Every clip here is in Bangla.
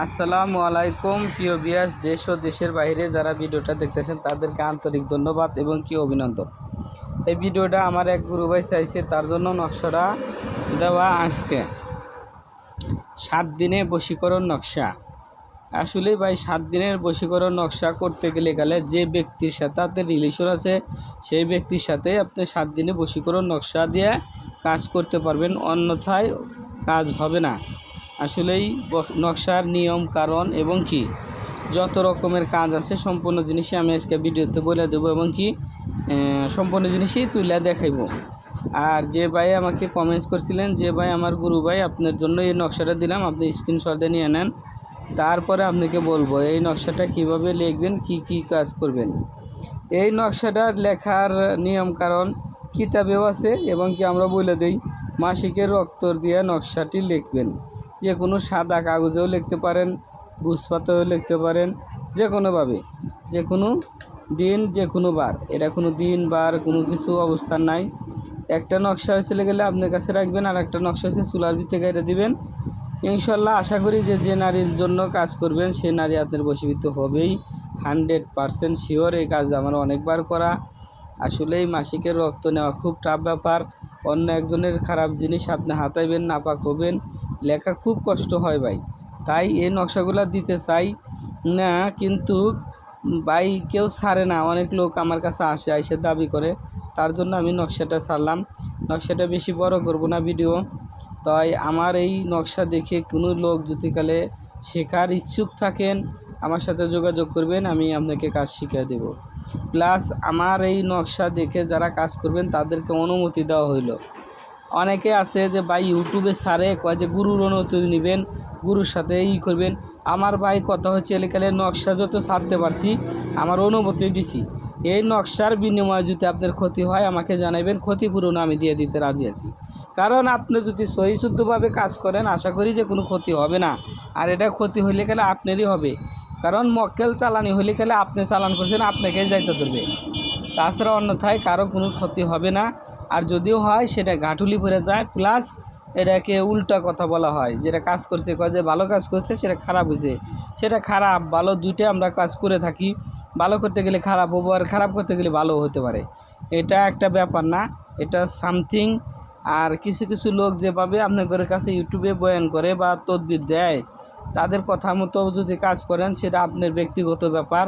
আসসালামু আলাইকুম, প্রিয় বিয়াস দেশ ও দেশের বাইরে যারা ভিডিওটা দেখতেছেন, তাদেরকে আন্তরিক ধন্যবাদ এবং কি অভিনন্দন। এই ভিডিওটা আমার এক গুরু ভাই চাইছে, তার জন্য নকশাটা দেওয়া আজকে। সাত দিনে বশীকরণ নকশা। আসলে ভাই, সাত দিনের বশীকরণ নকশা করতে গেলে গেলে যে ব্যক্তির সাথে আপনার রিলেশন আছে, সেই ব্যক্তির সাথে আপনি সাত দিনে বশীকরণ নকশা দিয়ে কাজ করতে পারবেন, অন্যথায় কাজ হবে না। আসলেই নকশার নিয়ম, কারণ এবং কি? যত রকমের কাজ আছে, সম্পূর্ণ জিনিসই আমি আজকে ভিডিওতে বলে দেবো এবং কি সম্পূর্ণ জিনিসই তুলে দেখাইব। আর যে ভাই আমাকে কমেন্টস করছিলেন, যে ভাই আমার গুরু ভাই, আপনার জন্য এই নকশাটা দিলাম, আপনি স্ক্রিনশটে নিয়ে নেন। তারপরে আপনাকে বলব, এই নকশাটা কীভাবে লিখবেন, কি কি কাজ করবেন? এই নকশাটার লেখার নিয়ম, কারণ কিতাবেও আছে এবং কি আমরা বলে দিই, মাসিকের অক্তর দিয়ে নকশাটি লিখবেন। যে কোনো সাদা কাগজেও লিখতে পারেন বুঝপাতেও লিখতে পারেন, যে কোনোভাবে। যে কোনো দিন, যে কোনো বার। এটা কোনো দিন, বার, কোনো কিছু অবস্থান নাই। একটা নকশা হয়ে চলে গেলে আপনার কাছে রাখবেন আর একটা নকশা হচ্ছে চুলার ভিতরে গাইতে দিবেন। ইনশাল্লাহ আশা করি যে যে নারীর জন্য কাজ করবেন, সে নারী আপনার বশীভূত হবেই। হান্ড্রেড পারসেন্ট শিওর এই কাজ আমার অনেকবার করা। আসলেই মাসিকের রক্ত নেওয়া খুব টাফ ব্যাপার। অন্য একজনের খারাপ জিনিস আপনি হাতাইবেন, নাপাক হবেন। লেখা খুব কষ্ট হয় ভাই। তাই এই নকশাগুলো দিতে চাই না, কিন্তু ভাই কেউ ছাড়ে না। অনেক লোক আমার কাছে আসে এসে দাবি করে। তার জন্য আমি নকশাটা ছাড়লাম। নকশাটা বেশি বড় করব না ভিডিও। তাই আমার এই নকশা দেখে কোনো লোক যদি কালে শেখার ইচ্ছুক থাকেন, আমার সাথে যোগাযোগ করবেন, আমি আপনাকে কাজ শিখিয়ে দেব। প্লাস আমার এই নকশা দেখে যারা কাজ করবেন, তাদেরকে অনুমতি দেওয়া হইল। অনেকে আছে যে ভাই ইউটিউবে সারে, কয় যে গুরুর অনুমতি নেবেন, গুরুর সাথে ই করবেন। আমার ভাই কথা হচ্ছে এলাকালে নকশা যত সারতে পারছি, আমার অনুমতি দিছি। এই নকশার বিনিময়ে যদি আপনার ক্ষতি হয়, আমাকে জানাবেন ক্ষতিপূরণ আমি দিয়ে দিতে রাজি আছি। কারণ আপনি যদি সহি শুদ্ধভাবে কাজ করেন, আশা করি যে কোনো ক্ষতি হবে না। আর এটা ক্ষতি হইলে গেলে আপনারই হবে। কারণ মক্কেল চালানি হইলে গেলে আপনি চালান করছেন, আপনাকেই যাইতে ধরবে। তাছাড়া অন্যথায় কারও কোনো ক্ষতি হবে না। আর যদিও হয়, সেটা ঘাটুলি পড়ে যায় প্লাস এটাকে উল্টা কথা বলা হয়, যেটা কাজ করছে, কয় যে ভালো কাজ করছে, সেটা খারাপ হয়েছে। সেটা খারাপ, ভালো দুইটাই আমরা কাজ করে থাকি। ভালো করতে গেলে খারাপ হব, আর খারাপ করতে গেলে ভালো হতে পারে। এটা একটা ব্যাপার না, এটা সামথিং আর কিছু কিছু লোক যেভাবে আপনাদের কাছে ইউটিউবে বয়ান করে বা তদবির দেয়, তাদের কথা মতো যদি কাজ করেন, সেটা আপনার ব্যক্তিগত ব্যাপার।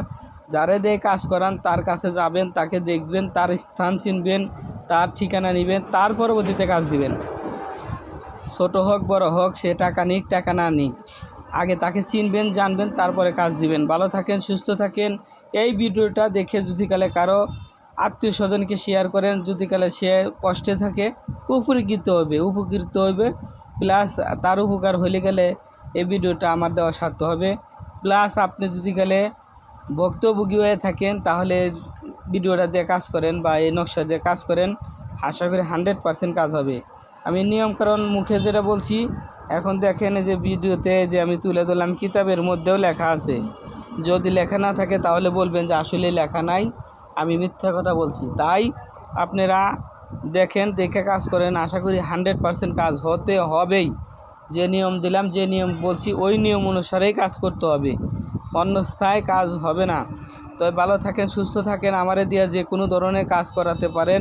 যারে দিয়ে কাজ করান, তার কাছে যাবেন, তাকে দেখবেন, তার স্থান চিনবেন তার ঠিকানা নেবেন, তার পরবর্তীতে কাজ দিবেন। ছোট হোক, বড় হোক, সে টাকা নিক, টাকা না নিক। আগে তাকে চিনবেন, জানবেন, তারপরে কাজ দিবেন। ভালো থাকেন, সুস্থ থাকেন। এই ভিডিওটা দেখে যদি কালে কারও আত্মীয় স্বজনকে শেয়ার করেন। যদি কালে সে কষ্টে থাকে, উপকৃত হবে উপকৃত হবে। প্লাস তার উপকার হলে গেলে এই ভিডিওটা আমার দেওয়া সার্থ হবে। প্লাস আপনি যদি গেলে ভক্তভোগী হয়ে থাকেন, তাহলে ভিডিওটা দিয়ে কাজ করেন বা এই নকশা দিয়ে কাজ করেন, আশা করি হান্ড্রেড পারসেন্ট কাজ হবে। আমি নিয়মকানুন মুখে যেটা বলছি, এখন দেখেন যে ভিডিওতে যে আমি তুলে ধরলাম, কিতাবের মধ্যেও লেখা আছে। যদি লেখা না থাকে তাহলে বলবেন যে আসলে লেখা নাই, আমি মিথ্যা কথা বলছি। তাই আপনারা দেখেন, দেখে কাজ করেন, আশা করি হান্ড্রেড পারসেন্ট কাজ হতে হবেই। যে নিয়ম দিলাম, যে নিয়ম বলছি, ওই নিয়ম অনুসারেই কাজ করতে হবে। অন্যস্থায় কাজ হবে না। তবে ভালো থাকেন, সুস্থ থাকেন, আমারে দিয়ে যে কোনো ধরনের কাজ করাতে পারেন।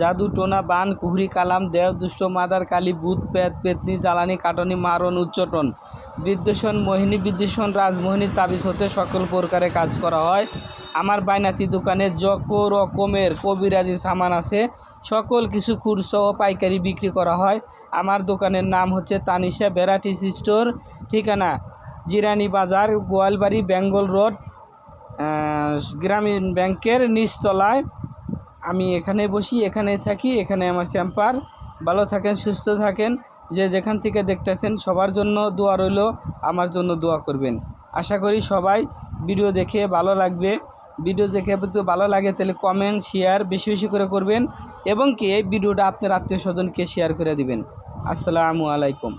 জাদু, টোনা, বান, কুহরি, কালাম দেব দুষ্ট, মাদার, কালী, ভূত পেত পেতনি, জ্বালানি, কাটনি, মারণ, উচ্চটন। বিদ্বেষণ, মোহিনী বিদ্বেষণ, রাজমোহিনী তাবিজ হতে সকল প্রকারে কাজ করা হয়। আমার বাইনাতি দোকানে যত রকমের কবিরাজি সামান আছে, সকল কিছু ও পাইকারি বিক্রি করা হয়। আমার দোকানের নাম হচ্ছে তানিশা ভ্যারাইটিস স্টোর ঠিকানা, জিরানি বাজার, গোয়ালবাড়ি, বেঙ্গল রোড গ্রামীণ ব্যাংকের নিচতলায়। আমি এখানে বসি, এখানে থাকি, এখানে আমার চ্যাম্পার। ভালো থাকেন, সুস্থ থাকেন। যে যেখান থেকে দেখতেছেন, সবার জন্য দোয়া রইল, আমার জন্য দোয়া করবেন। আশা করি সবাই ভিডিও দেখে ভালো লাগবে। ভিডিও দেখে যদি ভালো লাগে, তাহলে কমেন্ট শেয়ার বেশি বেশি করে করবেন। এবং কি, এই ভিডিওটা আপনার আত্মীয় স্বজনকে শেয়ার করে দিবেন। আসসালামু আলাইকুম।